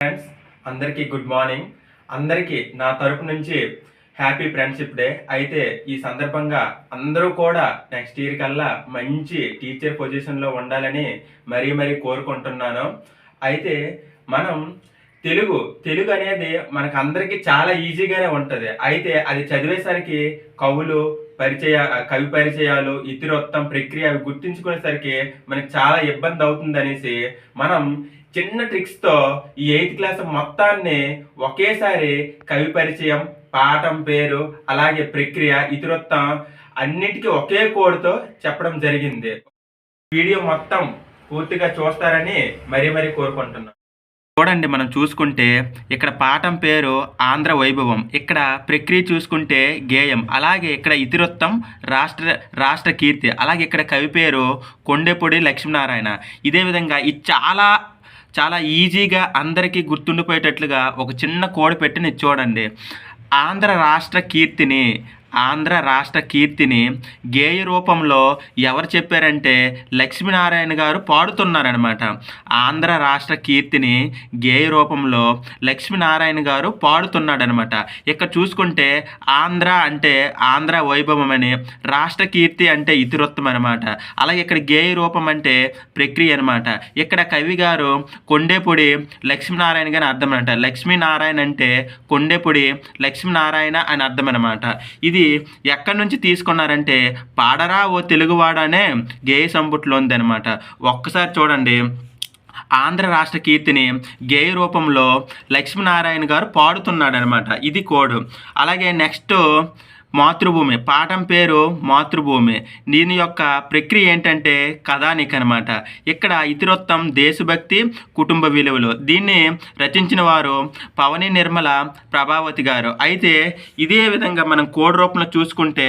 Friends అందరికీ good morning అందరికీ నా తరపు నుంచి హ్యాపీ ఫ్రెండ్షిప్ డే అయితే ఈ సందర్భంగా అందరూ కూడా నెక్స్ట్ ఇయర్ కల్లా మంచి టీచర్ పొజిషన్లో ఉండాలని మరీ మరీ కోరుకుంటున్నాను. అయితే మనం తెలుగు తెలుగు అనేది మనకు అందరికీ చాలా ఈజీగానే ఉంటుంది. అయితే అది చదివేసరికి కవులు పరిచయ కవి పరిచయాలు ఇతిరొత్తం ప్రక్రియ అవి గుర్తించుకునేసరికి మనకి చాలా ఇబ్బంది అవుతుంది అనేసి మనం చిన్న ట్రిక్స్తో ఈ ఎయిత్ క్లాస్ మొత్తాన్ని ఒకేసారి కవి పరిచయం పాఠం పేరు అలాగే ప్రక్రియ ఇతిరొత్తం అన్నిటికీ ఒకే కోడ్తో చెప్పడం జరిగింది. వీడియో మొత్తం పూర్తిగా చూస్తారని మరీ మరీ కోరుకుంటున్నాను. చూడండి మనం చూసుకుంటే ఇక్కడ పాఠం పేరు ఆంధ్ర వైభవం. ఇక్కడ ప్రక్రియ చూసుకుంటే గేయం. అలాగే ఇక్కడ ఇతివృత్తం రాష్ట్ర రాష్ట్ర కీర్తి. అలాగే ఇక్కడ కవి పేరు కొండెపొడి లక్ష్మీనారాయణ. ఇదే విధంగా ఇది చాలా చాలా ఈజీగా అందరికీ గుర్తుండిపోయేటట్లుగా ఒక చిన్న కోడ్ పెట్టి నేను చూడండి. ఆంధ్ర రాష్ట్ర కీర్తిని ఆంధ్ర రాష్ట్ర కీర్తిని గేయ రూపంలో ఎవరు చెప్పారంటే లక్ష్మీనారాయణ గారు పాడుతున్నారనమాట ఆంధ్ర రాష్ట్ర కీర్తిని గేయ రూపంలో లక్ష్మీనారాయణ గారు పాడుతున్నాడనమాట ఇక్కడ చూసుకుంటే ఆంధ్ర అంటే ఆంధ్ర వైభవం అని రాష్ట్ర కీర్తి అంటే ఇతివృత్తం అనమాట అలాగే ఇక్కడ గేయ రూపం అంటే ప్రక్రియ అనమాట ఇక్కడ కవి గారు కొండేపొడి లక్ష్మీనారాయణ గారి అర్థం అనమాట లక్ష్మీనారాయణ అంటే కొండేపొడి లక్ష్మీనారాయణ అని అర్థం అనమాట ఇది ఎక్కడి నుంచి తీసుకున్నారంటే పాడరా ఓ తెలుగువాడనే గేయ సంపుట్లో ఉందనమాట ఒక్కసారి చూడండి. ఆంధ్ర రాష్ట్ర కీర్తిని గేయ రూపంలో లక్ష్మీనారాయణ గారు పాడుతున్నాడనమాట. ఇది కోడు. అలాగే నెక్స్ట్ మాతృభూమి. పాఠం పేరు మాతృభూమి. దీని యొక్క ప్రక్రియ ఏంటంటే కథానిక్ అనమాట ఇక్కడ ఇతివృత్తం దేశభక్తి కుటుంబ విలువలు. దీన్ని రచించిన వారు పవని నిర్మల ప్రభావతి గారు. అయితే ఇదే విధంగా మనం కోడ్ రూపంలో చూసుకుంటే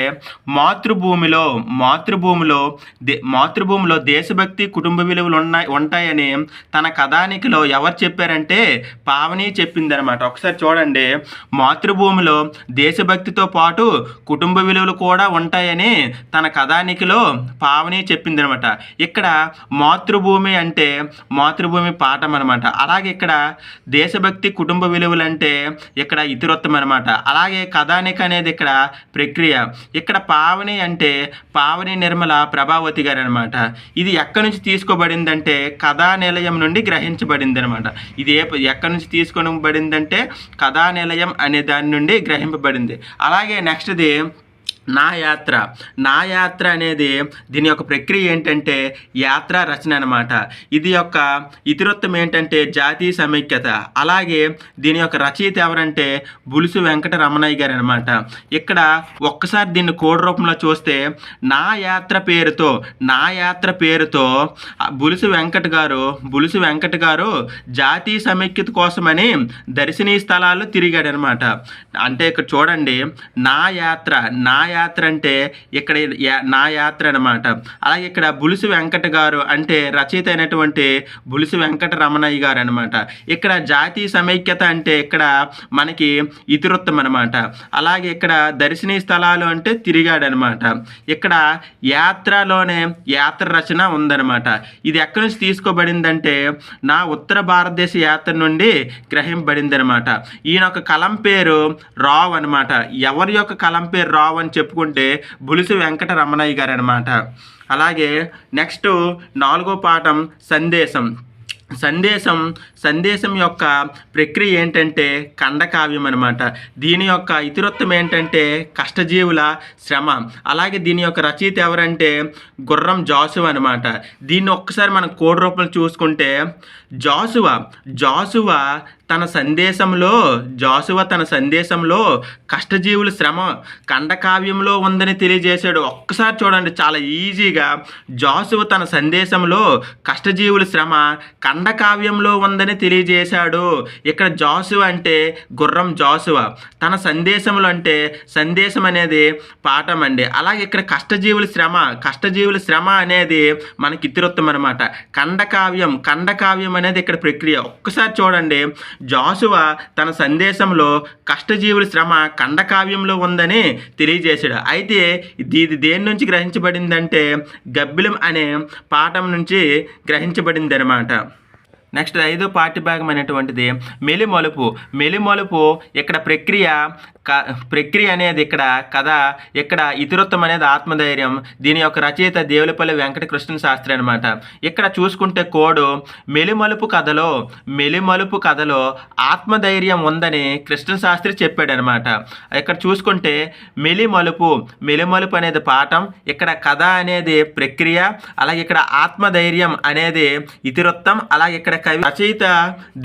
మాతృభూమిలో మాతృభూమిలో దే మాతృభూమిలో దేశభక్తి కుటుంబ విలువలు ఉన్నాయి ఉంటాయని తన కథానికలో ఎవరు చెప్పారంటే పావని చెప్పిందనమాట ఒకసారి చూడండి. మాతృభూమిలో దేశభక్తితో పాటు కుటుంబ విలువలు కూడా ఉంటాయని తన కథానికలో పావని చెప్పిందనమాట. ఇక్కడ మాతృభూమి అంటే మాతృభూమి పాఠం అనమాట అలాగే ఇక్కడ దేశభక్తి కుటుంబ విలువలు అంటే ఇక్కడ ఇతివృత్తం అనమాట అలాగే కథానిక అనేది ఇక్కడ ప్రక్రియ. ఇక్కడ పావని అంటే పావని నిర్మల ప్రభావతి గారు అనమాట ఇది ఎక్కడి నుంచి తీసుకోబడిందంటే కథా నిలయం నుండి గ్రహించబడింది అనమాట ఇది ఏ ఎక్కడి నుంచి తీసుకోబడిందంటే కథా నిలయం అనే దాని నుండి గ్రహింపబడింది. అలాగే నెక్స్ట్ నెక్స్ట్ది నా యాత్ర నా యాత్ర అనేది దీని యొక్క ప్రక్రియ ఏంటంటే యాత్ర రచన అనమాట ఇది యొక్క ఇతివృత్తం ఏంటంటే జాతీయ సమైక్యత. అలాగే దీని యొక్క రచయిత ఎవరంటే బులుసు వెంకట రమణయ్య గారు అనమాట ఇక్కడ ఒక్కసారి దీన్ని కోడ్ రూపంలో చూస్తే నా యాత్ర పేరుతో నా యాత్ర పేరుతో బులుసు వెంకట గారు బులుసు వెంకట గారు జాతీయ సమైక్యత కోసమని దర్శనీయ స్థలాలు తిరిగాడనమాట అంటే ఇక్కడ చూడండి నా యాత్ర నా యాత్ర అంటే ఇక్కడ నా యాత్ర అనమాట అలాగే ఇక్కడ బులుసు వెంకట గారు అంటే రచయిత అయినటువంటి బులుసు వెంకట రమణయ్య గారు అనమాట ఇక్కడ జాతీయ సమైక్యత అంటే ఇక్కడ మనకి ఇతివృత్తం అనమాట అలాగే ఇక్కడ దర్శనీయ స్థలాలు అంటే తిరిగాడనమాట ఇక్కడ యాత్రలోనే యాత్ర రచన ఉందన్నమాట. ఇది ఎక్కడి నుంచి తీసుకోబడిందంటే నా ఉత్తర భారతదేశ యాత్ర నుండి గ్రహింపబడిందనమాట ఈయన ఒక కలం పేరు రావ్ అనమాట ఎవరి యొక్క కలం పేరు రావ్ అని చెప్పుకుంటే బులుసు వెంకట రమణయ్య గారు అనమాట అలాగే నెక్స్ట్ నాలుగో పాఠం సందేశం. సందేశం సందేశం యొక్క ప్రక్రియ ఏంటంటే ఖండకావ్యం అనమాట దీని యొక్క ఇతివృత్తం ఏంటంటే కష్టజీవుల శ్రమ. అలాగే దీని యొక్క రచయిత ఎవరంటే గుర్రం జాసువ అనమాట దీన్ని ఒక్కసారి మనం కోడ్ రూపంలో చూసుకుంటే జాసువ జాసువ తన సందేశంలో జాసువ తన సందేశంలో కష్టజీవుల శ్రమ ఖండకావ్యంలో ఉందని తెలియజేశాడు. ఒక్కసారి చూడండి చాలా ఈజీగా జాసువ తన సందేశంలో కష్టజీవుల శ్రమ ఖండకావ్యంలో ఉందని తెలియజేశాడు. ఇక్కడ జాసువ అంటే గుర్రం జాసువ తన సందేశంలో అంటే సందేశం అనేది పాఠం అండి. అలాగే ఇక్కడ కష్టజీవుల శ్రమ కష్టజీవుల శ్రమ అనేది మనకి ఇతివృత్తం అనమాట ఖండకావ్యం ఖండకావ్యం అనేది ఇక్కడ ప్రక్రియ. ఒక్కసారి చూడండి జాసువ తన సందేశంలో కష్టజీవుల శ్రమ ఖండకావ్యంలో ఉందని తెలియజేశాడు. అయితే ఇది దేని నుంచి గ్రహించబడిందంటే గబ్బిలం అనే పాఠం నుంచి గ్రహించబడిందనమాట నెక్స్ట్ ఐదో పార్టీ భాగం అనేటువంటిది మెలిమలుపు. మెలిమలుపు ఇక్కడ ప్రక్రియ క ప్రక్రియ అనేది ఇక్కడ కథ ఇక్కడ ఇతివృత్తం అనేది ఆత్మధైర్యం. దీని యొక్క రచయిత దేవులపల్లి వెంకట కృష్ణ శాస్త్రి అనమాట ఇక్కడ చూసుకుంటే కోడు మెలిమలుపు కథలో మెలిమలుపు కథలో ఆత్మధైర్యం ఉందని కృష్ణ శాస్త్రి చెప్పాడనమాట ఇక్కడ చూసుకుంటే మెలిమలుపు మెలిమలుపు అనేది పాఠం ఇక్కడ కథ అనేది ప్రక్రియ అలాగే ఇక్కడ ఆత్మధైర్యం అనేది ఇతివృత్తం అలాగే ఇక్కడ కవి రచయిత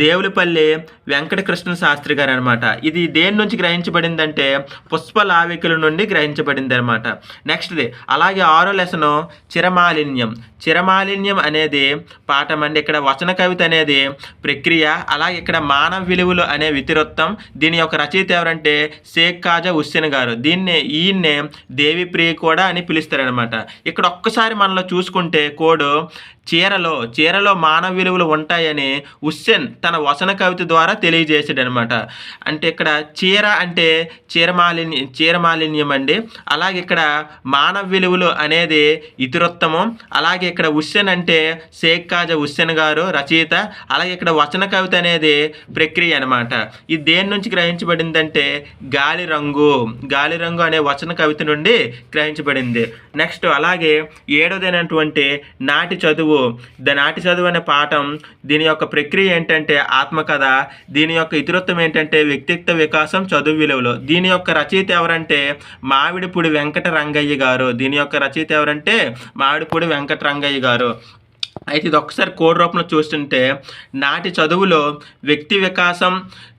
దేవులపల్లి వెంకటకృష్ణ శాస్త్రి గారు అనమాట ఇది దేని నుంచి గ్రహించబడిందంటే పుష్పలావికుల నుండి గ్రహించబడింది అనమాట నెక్స్ట్ది అలాగే ఆరో లెసను చిరమాలిన్యం. చిరమాలిన్యం అనేది పాఠం అండి. ఇక్కడ వచన కవిత అనేది ప్రక్రియ అలాగే ఇక్కడ మానవ విలువలు అనే వితివృత్తం దీని యొక్క రచయిత ఎవరంటే షేక్ కాజా హుస్సేన్ గారు. దీన్ని ఈయన్నే దేవిప్రియ కూడా అని పిలుస్తారనమాట ఇక్కడ ఒక్కసారి మనలో చూసుకుంటే కోడు చీరలో చీరలో మానవ విలువలు అని హుస్సేన్ తన వచన కవిత ద్వారా తెలియజేసాడు అనమాట అంటే ఇక్కడ చీర అంటే చీరమాలిన్య చీరమాలిన్యం అండి. అలాగే ఇక్కడ మానవ విలువలు అనేది ఇతివృత్తము. అలాగే ఇక్కడ హుస్సేన్ అంటే షేక్ కాజా హుస్సేన్ గారు రచయిత. అలాగే ఇక్కడ వచన కవిత అనేది ప్రక్రియ అనమాట ఇది దేని నుంచి గ్రహించబడిందంటే గాలి రంగు. గాలి రంగు అనే వచన కవిత నుండి గ్రహించబడింది. నెక్స్ట్ అలాగే ఏడోదైనటువంటి నాటి చదువు. ద నాటి చదువు అనే పాఠం దీని యొక్క ప్రక్రియ ఏంటంటే ఆత్మకథ దీని యొక్క ఇతివృత్తం ఏంటంటే వ్యక్తిత్వ వికాసం చదువు విలువలు. దీని యొక్క రచయిత ఎవరంటే మామిడిపూడి వెంకట రంగయ్య గారు. దీని యొక్క రచయిత ఎవరంటే మామిడిపూడి వెంకట రంగయ్య గారు. అయితే ఇది ఒకసారి కోడ్ రూపంలో చూస్తుంటే నాటి చదువులో వ్యక్తి వికాసం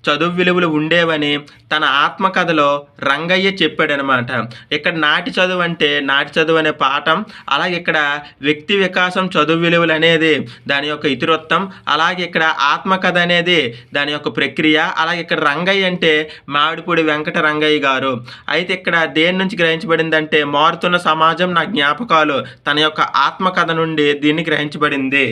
చదువు విలువలు ఉండేవని తన ఆత్మకథలో రంగయ్య చెప్పాడనమాట. ఇక్కడ నాటి చదువు అంటే నాటి చదువు అనే పాఠం అలాగే ఇక్కడ వ్యక్తి వికాసం చదువు విలువలు అనేది దాని యొక్క ఇతివృత్తం అలాగే ఇక్కడ ఆత్మకథ అనేది దాని యొక్క ప్రక్రియ అలాగే ఇక్కడ రంగయ్య అంటే మామిడిపూడి వెంకట రంగయ్య గారు. అయితే ఇక్కడ దేని నుంచి గ్రహించబడిందంటే మారుతున్న సమాజం నా జ్ఞాపకాలు తన యొక్క ఆత్మకథ నుండి దీన్ని గ్రహించబడింది.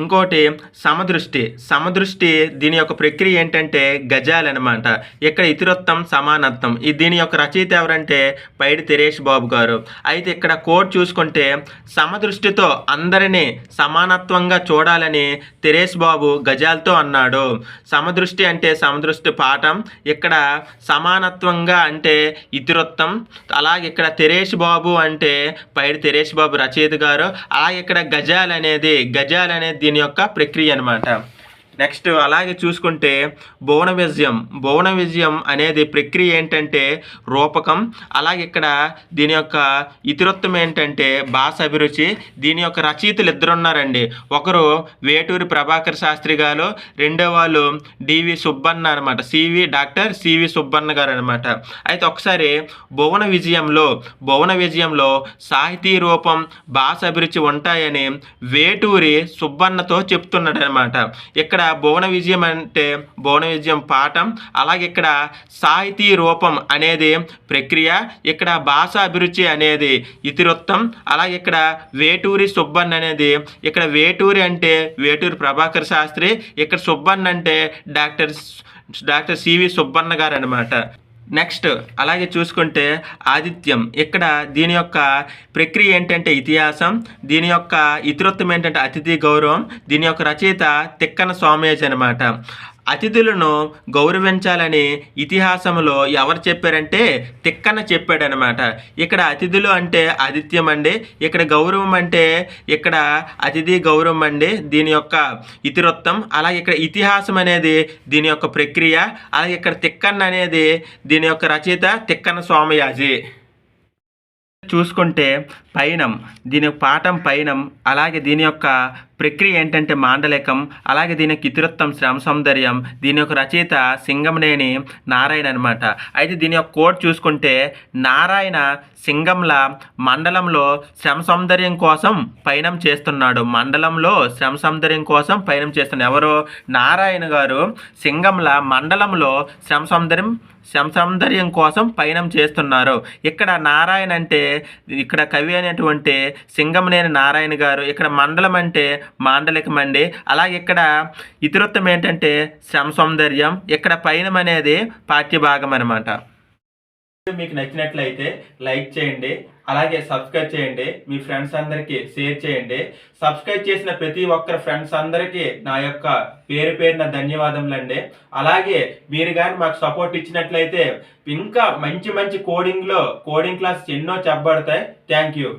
ఇంకోటి సమదృష్టి. సమదృష్టి దీని యొక్క ప్రక్రియ ఏంటంటే గజాలు అనమాట ఇక్కడ ఇతివృత్తం సమానత్వం. ఈ దీని యొక్క రచయిత ఎవరంటే పైడి తెరేష్ బాబు గారు. అయితే ఇక్కడ కోడ్ చూసుకుంటే సమదృష్టితో అందరినీ సమానత్వంగా చూడాలని తెరేష్ బాబు గజాలతో అన్నాడు. సమదృష్టి అంటే సమదృష్టి పాఠం. ఇక్కడ సమానత్వంగా అంటే ఇతివృత్తం. అలాగే ఇక్కడ తెరేష్ బాబు అంటే పైడి తెరేష్ బాబు రచయిత గారు. అలాగే ఇక్కడ గజాల్ అనేది గజాల్ అనేది దీని యొక్క ప్రక్రియ అనమాట నెక్స్ట్ అలాగే చూసుకుంటే భువన విజయం భువన విజయం అనేది ప్రక్రియ ఏంటంటే రూపకం. అలాగే ఇక్కడ దీని యొక్క ఇతివృత్తం ఏంటంటే భాష అభిరుచి. దీని యొక్క రచయితలు ఇద్దరు ఉన్నారండి ఒకరు వేటూరి ప్రభాకర్ శాస్త్రి గారు రెండో వాళ్ళు డివి సుబ్బన్న అనమాట సివి డాక్టర్ సివి సుబ్బన్న గారు అనమాట అయితే ఒకసారి భువన విజయంలో భువన విజయంలో సాహితీ రూపం భాష అభిరుచి ఉంటాయని వేటూరి సుబ్బన్నతో చెప్తున్నాడు అనమాట ఇక్కడ ఇక్కడ భువన విజయం అంటే భువన విజయం పాఠం అలాగే ఇక్కడ సాహితీ రూపం అనేది ప్రక్రియ ఇక్కడ భాష అభిరుచి అనేది ఇతివృత్తం అలాగే ఇక్కడ వేటూరి సుబ్బన్ అనేది ఇక్కడ వేటూరి అంటే వేటూరి ప్రభాకర్ శాస్త్రి ఇక్కడ సుబ్బన్ అంటే డాక్టర్ డాక్టర్ సివి సుబ్బన్న గారు అనమాట నెక్స్ట్ అలాగే చూసుకుంటే ఆదిత్యం. ఇక్కడ దీని యొక్క ప్రక్రియ ఏంటంటే ఇతిహాసం దీని యొక్క ఇతివృత్తం ఏంటంటే అతిథి గౌరవం దీని యొక్క రచయిత తిక్కన స్వామేజ్ అనమాట అతిథులను గౌరవించాలని ఇతిహాసంలో ఎవరు చెప్పారంటే తిక్కన చెప్పాడనమాట ఇక్కడ అతిథులు అంటే ఆదిత్యం అండి ఇక్కడ గౌరవం అంటే ఇక్కడ అతిథి గౌరవం అండి దీని యొక్క ఇతివృత్తం అలాగే ఇక్కడ ఇతిహాసం అనేది దీని యొక్క ప్రక్రియ అలాగే ఇక్కడ తిక్కన్న అనేది దీని యొక్క రచయిత తిక్కన స్వామియాజి. చూసుకుంటే పైనం దీని యొక్క పాఠం పైనం అలాగే దీని యొక్క ప్రక్రియ ఏంటంటే మాండలికం అలాగే దీని ఇతివృత్తం శ్రమ సౌందర్యం దీని యొక్క రచయిత సింగంనేని నారాయణ అనమాట అయితే దీని యొక్క కోడ్ చూసుకుంటే నారాయణ సింగంల మండలంలో శ్రమ సౌందర్యం కోసం పయనం చేస్తున్నాడు. మండలంలో శ్రమ సౌందర్యం కోసం పయనం చేస్తున్నాడు. ఎవరు? నారాయణ గారు సింగంల మండలంలో శ్రమ సౌందర్యం శ్రమ సౌందర్యం కోసం పయనం చేస్తున్నారు. ఇక్కడ నారాయణ అంటే ఇక్కడ కవి అనేటువంటి సింగంనేని నారాయణ గారు ఇక్కడ మండలం అంటే మాండలికం అండి అలాగే ఇక్కడ ఇతివృత్తం ఏంటంటే శ్రమ సౌందర్యం. ఇక్కడ పయనం అనేది పాఠ్యభాగం అనమాట మీకు నచ్చినట్లయితే లైక్ చేయండి అలాగే సబ్స్క్రైబ్ చేయండి మీ ఫ్రెండ్స్ అందరికీ షేర్ చేయండి. సబ్స్క్రైబ్ చేసిన ప్రతి ఒక్కరి ఫ్రెండ్స్ అందరికీ నా యొక్క పేరు పేరున ధన్యవాదములండి. అలాగే మీరు కానీ మాకు సపోర్ట్ ఇచ్చినట్లయితే ఇంకా మంచి మంచి కోడింగ్లో కోడింగ్ క్లాస్ ఎన్నో చెప్పబడతాయి. Thank you